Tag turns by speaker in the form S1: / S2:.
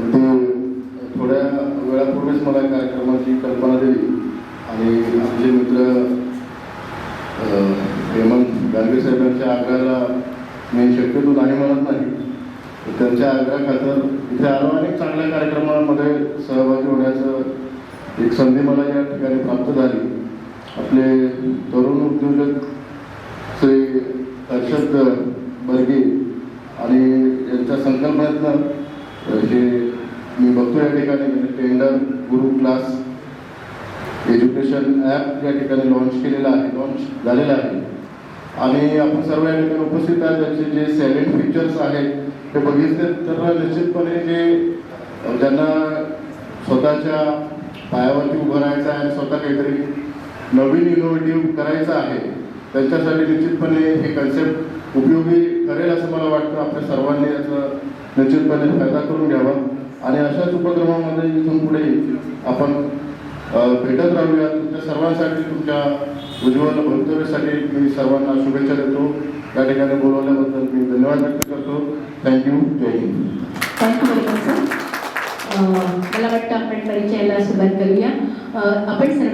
S1: पण ते थोड्या वेळापूर्वीच मला कार्यक्रमाची कल्पना दिली. आणि आमचे मित्र हेमंत गाडगे साहेबांच्या आग्रहाला मी शक्यतो नाही म्हणत नाही. त्यांच्या आग्रहाखातर इथे आलो अनेक चांगल्या कार्यक्रमांमध्ये सहभागी होण्याचं एक संधी मला या ठिकाणी प्राप्त झाली. आपले तरुण उद्योजक श्री हर्षद बर्गे आणि यांच्या संकल्पनेतनं हे मी बघतो या ठिकाणी म्हणजे टेंडर गुरु क्लास एज्युकेशन ॲप या ठिकाणी लॉन्च केलेलं आहे लॉन्च झालेला आहे. आणि आपण सर्व या ठिकाणी उपस्थित आहे त्याचे जे सॅलेंट फीचर्स आहेत ते बघितले तर निश्चितपणे जे ज्यांना स्वतःच्या पायावरती उभं राहायचं आहे आणि स्वतः काहीतरी नवीन इनोव्हेटिव्ह करायचं आहे त्यांच्यासाठी निश्चितपणे हे कन्सेप्ट उपयोगी करेल असं मला वाटतं. आपल्या सर्वांनी याचं निश्चितपणे फायदा करून घ्यावा. आणि अशाच उपक्रमामध्ये इथून पुढे आपण भेटत राहूया तुमच्या सर्वांसाठी तुमच्या उज्ज्वल भवितव्यासाठी मी सर्वांना शुभेच्छा देतो. या ठिकाणी बोलवल्याबद्दल मी धन्यवाद व्यक्त करतो. थँक्यू जय हिंद
S2: थँक्यू मला वाटतं आपण परिचयाला सुरुवात करूया. आपण सर्व